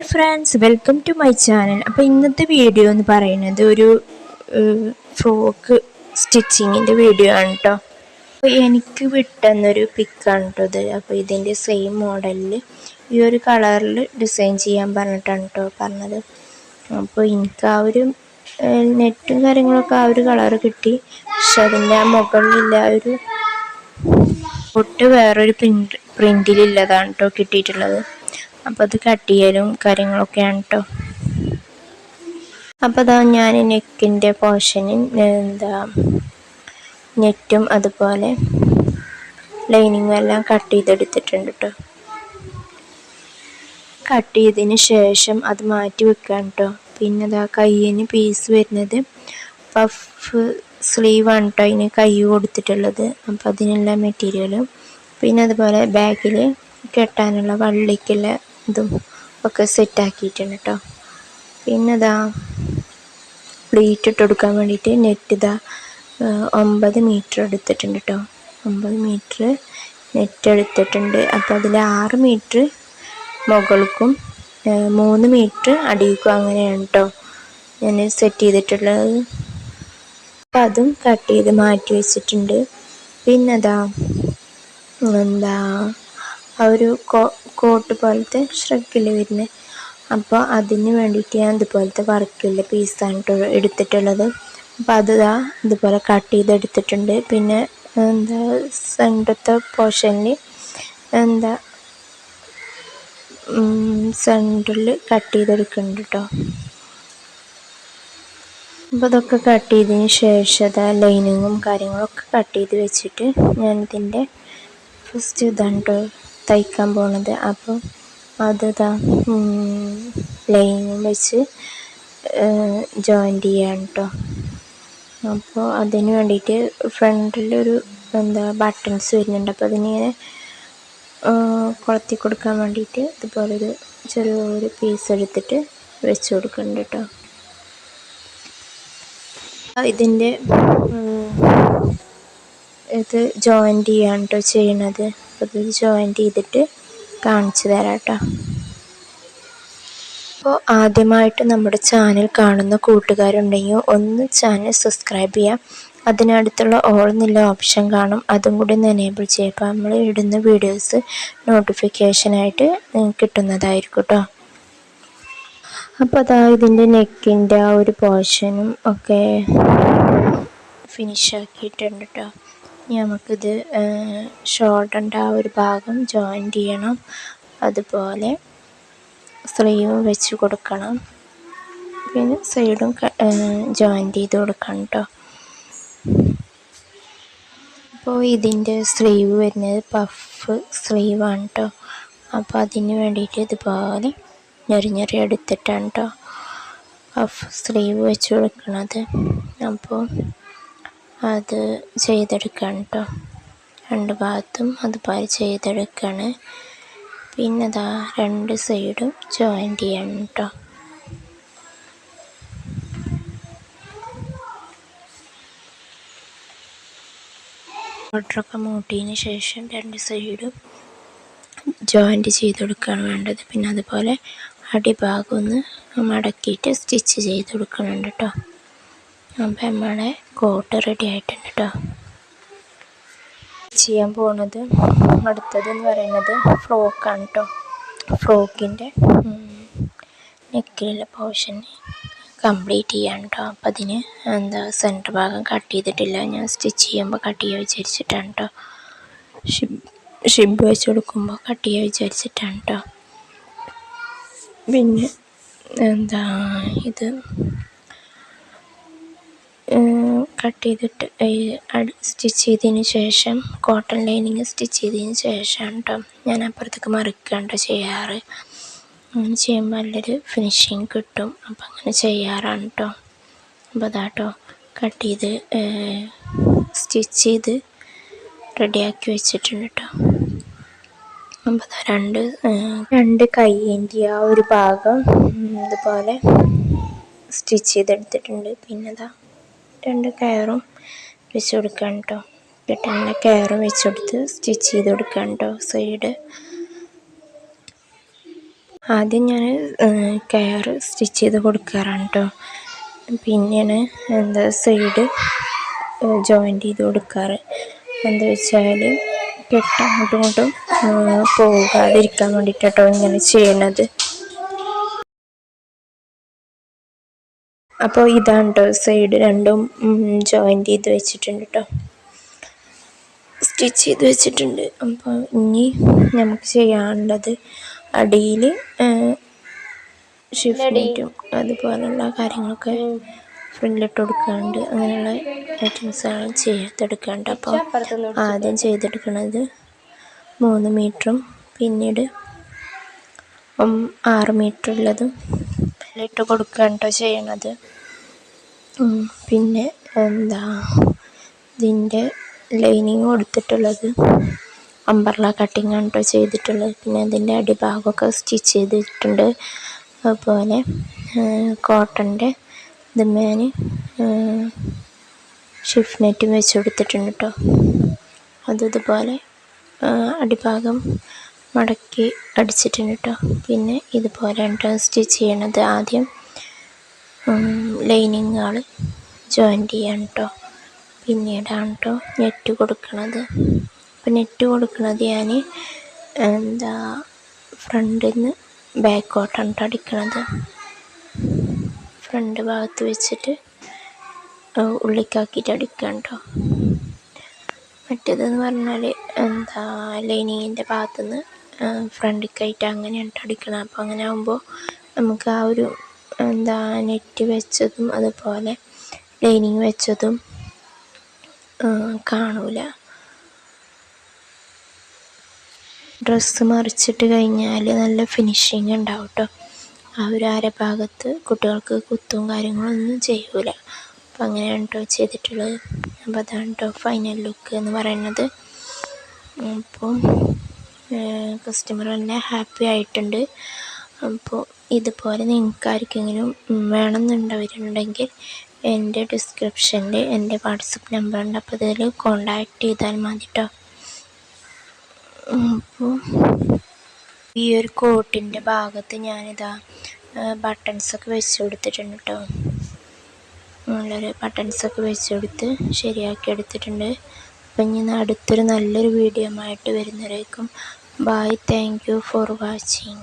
Friends welcome to my channel അപ്പോൾ ഇന്നത്തെ video എന്ന് പറയുന്നത് ഒരു ഫ്രോക്ക് സ്റ്റിച്ചിങ്ങിന്റെ വീഡിയോ ആണ് കേട്ടോ അപ്പോൾ എനിക്ക് വിട്ടെന്നൊരു പിക്കാണ് കേട്ടോ ഇത്. അപ്പോൾ ഇതിന്റെ സെയിം മോഡലിൽ ഈ ഒരു കളറിൽ ഡിസൈൻ ചെയ്യാൻ പറഞ്ഞിട്ടാണ് കേട്ടോ പറഞ്ഞത്. അപ്പോൾ എനിക്ക് ആ ഒരു നെറ്റും കാര്യങ്ങളൊക്കെ ആ ഒരു കളർ കിട്ടി. പക്ഷെ അതിന്റെ ആ മുകളിലില്ല ഒരു ഒട്ട് വേറൊരു പ്രിന്റ് പ്രിന്റിലില്ലതാണ് കേട്ടോ കിട്ടിയിട്ടുള്ളത്. അപ്പോൾ അത് കട്ട് ചെയ്യലും കാര്യങ്ങളൊക്കെയാണ് കേട്ടോ അപ്പോൾ അതാ ഞാൻ നെക്കിന്റെ പോർഷനിൽ എന്താ നെറ്റും അതുപോലെ ലൈനിങ്ങും എല്ലാം കട്ട് ചെയ്തെടുത്തിട്ടുണ്ട് കേട്ടോ കട്ട് ചെയ്തതിന് ശേഷം അത് മാറ്റി വെക്കാണ് കേട്ടോ പിന്നെ അതാ കയ്യിന് പീസ് വരുന്നത് പഫ് സ്ലീവാണ് കേട്ടോ അതിന് കൈ കൊടുത്തിട്ടുള്ളത്. അപ്പോൾ അതിനുള്ള മെറ്റീരിയലും പിന്നെ അതുപോലെ ബാഗിൽ കെട്ടാനുള്ള വള്ളിക്കുള്ള ഇതും ഒക്കെ സെറ്റ് ആക്കിയിട്ടുണ്ട് കേട്ടോ പിന്നെ ഇതാ പ്ലേറ്റ് ഇട്ട് കൊടുക്കാൻ വേണ്ടിയിട്ട് നെറ്റ് ഇതാ ഒമ്പത് മീറ്റർ എടുത്തിട്ടുണ്ട് കേട്ടോ ഒമ്പത് മീറ്റർ നെറ്റ് എടുത്തിട്ടുണ്ട്. അപ്പോൾ അതിൽ ആറ് മീറ്റർ മുകൾക്കും മൂന്ന് മീറ്റർ അടിയിക്കും അങ്ങനെയാണ് കേട്ടോ ഞാൻ സെറ്റ് ചെയ്തിട്ടുള്ളത്. അപ്പം അതും കട്ട് ചെയ്ത് മാറ്റി വെച്ചിട്ടുണ്ട്. പിന്നെ അതാ എന്താ ആ ഒരു കോട്ട് പോലത്തെ ഷ്രക്കിൽ വരുന്നത് അപ്പോൾ അതിന് വേണ്ടിയിട്ട് ഞാൻ ഇതുപോലത്തെ വർക്കിൽ പീസാണ് കേട്ടോ എടുത്തിട്ടുള്ളത്. അപ്പോൾ അത് ഇതാ ഇതുപോലെ കട്ട് ചെയ്തെടുത്തിട്ടുണ്ട്. പിന്നെ എന്താ സെന്റത്തെ പോർഷനിൽ എന്താ സെന്ററിൽ കട്ട് ചെയ്തെടുക്കുന്നുണ്ട് കേട്ടോ അപ്പോൾ അതൊക്കെ കട്ട് ചെയ്തതിന് ശേഷം അതാ ലൈനിങ്ങും കാര്യങ്ങളൊക്കെ കട്ട് ചെയ്ത് വെച്ചിട്ട് ഞാനിതിന്റെ ഫസ്റ്റ് ഇതാണ് കേട്ടോ തയ്ക്കാൻ പോണത്. അപ്പോൾ അത് ഇതാ ലൈനും വെച്ച് ജോയിന്റ് ചെയ്യാൻ കേട്ടോ അപ്പോൾ അതിന് വേണ്ടിയിട്ട് ഫ്രണ്ടിലൊരു എന്താ ബട്ടൺസ് വരുന്നുണ്ട്. അപ്പോൾ അതിനിങ്ങനെ കൊളത്തി കൊടുക്കാൻ വേണ്ടിയിട്ട് ഇതുപോലൊരു ചെറിയൊരു പീസ് എടുത്തിട്ട് വെച്ച് കൊടുക്കുന്നുണ്ട് കേട്ടോ ഇതിന്റെ ഇത് ജോയിന്റ് ചെയ്യാൻ കേട്ടോ ചെയ്യണത്. അപ്പോൾ ഇത് ജോയിന്റ് ചെയ്തിട്ട് കാണിച്ചു തരാം കേട്ടോ അപ്പോൾ ആദ്യമായിട്ട് നമ്മുടെ ചാനൽ കാണുന്ന കൂട്ടുകാരുണ്ടെങ്കിൽ ഒന്ന് ചാനൽ സബ്സ്ക്രൈബ് ചെയ്യാം. അതിനടുത്തുള്ള ഓൾ എന്നുള്ള ഓപ്ഷൻ കാണും. അതും കൂടി ഒന്ന് എനേബിൾ ചെയ്യാം. അപ്പോൾ നമ്മൾ ഇടുന്ന വീഡിയോസ് നോട്ടിഫിക്കേഷനായിട്ട് കിട്ടുന്നതായിരിക്കും കേട്ടോ. അപ്പോൾ അതാ ഇതിന്റെ നെക്കിന്റെ ആ ഒരു പോർഷനും ഒക്കെ ഫിനിഷ് ആക്കിയിട്ടുണ്ട് കേട്ടോ. നമുക്കിത് ഷോൾഡറിന്റെ ആ ഒരു ഭാഗം ജോയിൻ ചെയ്യണം. അതുപോലെ സ്ലീവ് വെച്ച് കൊടുക്കണം. പിന്നെ സൈഡും ജോയിൻ ചെയ്ത് കൊടുക്കണം കേട്ടോ അപ്പോൾ ഇതിന്റെ സ്ലീവ് വരുന്നത് പഫ് സ്ലീവാണ് കേട്ടോ അപ്പോൾ അതിന് വേണ്ടിയിട്ട് ഇതുപോലെ ഞെറിഞ്ഞെറി എടുത്തിട്ടാണ് കേട്ടോ പഫ് സ്ലീവ് വെച്ച് കൊടുക്കണത്. അപ്പോൾ അത് ചെയ്തെടുക്കണം കേട്ടോ രണ്ട് ഭാഗത്തും അതുപോലെ ചെയ്തെടുക്കുകയാണ് പിന്നെ അതാ രണ്ട് സൈഡും ജോയിന്റ് ചെയ്യണം കേട്ടോ ഓർഡറൊക്കെ മൂട്ടിയതിന് ശേഷം രണ്ട് സൈഡും ജോയിന്റ് ചെയ്ത് കൊടുക്കുകയാണ് വേണ്ടത്. പിന്നെ അതുപോലെ അടിഭാഗം ഒന്ന് മടക്കിയിട്ട് സ്റ്റിച്ച് ചെയ്ത് കൊടുക്കുന്നുണ്ട് കേട്ടോ അപ്പം നമ്മളെ കോട്ട് റെഡി ആയിട്ടുണ്ട് കേട്ടോ ചെയ്യാൻ പോകുന്നത് അടുത്തതെന്ന് പറയുന്നത് ഫ്രോക്കാണ് കേട്ടോ ഫ്രോക്കിന്റെ നെക്കിലുള്ള പോർഷൻ കംപ്ലീറ്റ് ചെയ്യാൻ കേട്ടോ അപ്പം അതിന് എന്താ സെന്റർ ഭാഗം കട്ട് ചെയ്തിട്ടില്ല. ഞാൻ സ്റ്റിച്ച് ചെയ്യുമ്പോൾ കട്ട് ചെയ്യാൻ വിചാരിച്ചിട്ടാണ് കേട്ടോ ഷിബ് ഷിബ് വെച്ച് കൊടുക്കുമ്പോൾ കട്ട് ചെയ്യാൻ വിചാരിച്ചിട്ടാണ് കേട്ടോ പിന്നെ എന്താ ഇത് കട്ട് ചെയ്തിട്ട് സ്റ്റിച്ച് ചെയ്തതിന് ശേഷം കോട്ടൺ ലൈനിങ് സ്റ്റിച്ച് ചെയ്തതിന് ശേഷം കേട്ടോ ഞാൻ അപ്പുറത്തേക്ക് മറിക്കാണ്ട് ചെയ്യാറ്. അങ്ങനെ ചെയ്യുമ്പോൾ നല്ലൊരു ഫിനിഷിങ് കിട്ടും. അപ്പം അങ്ങനെ ചെയ്യാറാണ് കേട്ടോ അപ്പോൾ അതാട്ടോ കട്ട് ചെയ്ത് സ്റ്റിച്ച് ചെയ്ത് റെഡിയാക്കി വെച്ചിട്ടുണ്ട് കേട്ടോ അപ്പോൾ രണ്ട് രണ്ട് കൈയിന്റെ ആ ഒരു ഭാഗം ഇതുപോലെ സ്റ്റിച്ച് ചെയ്തെടുത്തിട്ടുണ്ട്. പിന്നെ അതാ രണ്ട് കയറും വെച്ച് കൊടുക്കാൻ കേട്ടോ പെട്ടെന്ന് കയറും വെച്ച് കൊടുത്ത് സ്റ്റിച്ച് ചെയ്ത് കൊടുക്കാൻ കേട്ടോ സൈഡ്. ആദ്യം ഞാൻ കയർ സ്റ്റിച്ച് ചെയ്ത് കൊടുക്കാറാണ് കേട്ടോ പിന്നെയാണ് എന്താ സൈഡ് ജോയിന്റ് ചെയ്ത് കൊടുക്കാറ്. എന്താ വെച്ചാൽ കെട്ടങ്ങോട്ടും ഇങ്ങോട്ടും പോകാതിരിക്കാൻ വേണ്ടിയിട്ടോ ഇങ്ങനെ ചെയ്യണത്. അപ്പോൾ ഇതാണ് കേട്ടോ സൈഡ് രണ്ടും ജോയിന്റ് ചെയ്ത് വെച്ചിട്ടുണ്ട് കേട്ടോ സ്റ്റിച്ച് ചെയ്ത് വെച്ചിട്ടുണ്ട്. അപ്പോൾ ഇനി നമുക്ക് ചെയ്യാനുള്ളത് അടിയിൽ ഷിഫ്റ്റും അതുപോലുള്ള കാര്യങ്ങളൊക്കെ ഫ്രണ്ടിലിട്ട് കൊടുക്കാണ്ട് അങ്ങനെയുള്ള ഐറ്റംസാണ് ചെയ്തെടുക്കാണ്ട്. അപ്പോൾ ആദ്യം ചെയ്തെടുക്കുന്നത് മൂന്ന് മീറ്ററും പിന്നീട് ആറ് മീറ്റർ ഉള്ളതും ഇട്ട് കൊടുക്കുകയാണ് ചെയ്യണത്. പിന്നെ എന്താ ഇതിന്റെ ലൈനിങ് കൊടുത്തിട്ടുള്ളത് അമ്പർല കട്ടിങ് ആണ് കേട്ടോ ചെയ്തിട്ടുള്ളത്. പിന്നെ അതിന്റെ അടിഭാഗമൊക്കെ സ്റ്റിച്ച് ചെയ്തിട്ടുണ്ട്. അതുപോലെ കോട്ടന്റെ ഇതുമേൽ ഷിഫ്റ്റ് നെറ്റും വെച്ച് കൊടുത്തിട്ടുണ്ട് കേട്ടോ അതുപോലെ അടിഭാഗം മടക്കി അടിച്ചിട്ടുണ്ട് കേട്ടോ പിന്നെ ഇതുപോലെ കേട്ടോ സ്റ്റിച്ച് ചെയ്യണത് ആദ്യം. ലൈനിങ്ങുകൾ ജോയിന്റ് ചെയ്യണം കേട്ടോ പിന്നീടാണ് കേട്ടോ നെറ്റ് കൊടുക്കണത്. അപ്പം നെറ്റ് കൊടുക്കണത് ഞാൻ എന്താ ഫ്രണ്ടിൽ നിന്ന് ബാക്കോട്ടാണ് കേട്ടോ അടിക്കണത്. ഫ്രണ്ട് ഭാഗത്ത് വെച്ചിട്ട് ഉള്ളിക്കാക്കിയിട്ട് അടിക്കണം കേട്ടോ മറ്റേതെന്ന് പറഞ്ഞാൽ എന്താ ലൈനിങ്ങിന്റെ ഭാഗത്തുനിന്ന് ഫ്രണ്ടിക്കായിട്ട് അങ്ങനെയാണ് അടിക്കണം അപ്പോൾ അങ്ങനെ ആകുമ്പോൾ നമുക്ക് ആ ഒരു എന്താ നെറ്റ് വെച്ചതും അതുപോലെ ലൈനിങ് വെച്ചതും കാണൂല. ഡ്രസ്സ് മറിച്ചിട്ട് കഴിഞ്ഞാൽ നല്ല ഫിനിഷിങ് ഉണ്ടാവും കേട്ടോ ആ ഒരു അരഭാഗത്ത് കുട്ടികൾക്ക് കുത്തും കാര്യങ്ങളൊന്നും ചെയ്യൂല. അപ്പം അങ്ങനെയാണ് കേട്ടോ ചെയ്തിട്ടുള്ളത്. അപ്പോൾ അതാണ് കേട്ടോ ഫൈനൽ ലുക്ക് എന്ന് പറയുന്നത്. അപ്പം കസ്റ്റമർ തന്നെ ഹാപ്പി ആയിട്ടുണ്ട്. അപ്പോൾ ഇതുപോലെ നിങ്ങൾക്ക് ആർക്കെങ്കിലും വേണമെന്നുണ്ടവരുണ്ടെങ്കിൽ എന്റെ ഡിസ്ക്രിപ്ഷനിൽ എന്റെ വാട്സപ്പ് നമ്പർ ഉണ്ട് അപ്പോൾ ഇതിൽ കോണ്ടാക്ട് ചെയ്താൽ മതി കേട്ടോ അപ്പോൾ ഈ ഒരു കോട്ടിന്റെ ഭാഗത്ത് ഞാനിതാ ബട്ടൺസൊക്കെ വെച്ച് കൊടുത്തിട്ടുണ്ട് കേട്ടോ നല്ലൊരു ബട്ടൺസൊക്കെ വെച്ച് കൊടുത്ത് ശരിയാക്കി എടുത്തിട്ടുണ്ട്. അപ്പം ഞാൻ അടുത്തൊരു നല്ലൊരു വീഡിയോ ആയിട്ട് വരുന്നവരേക്കും bye thank you for watching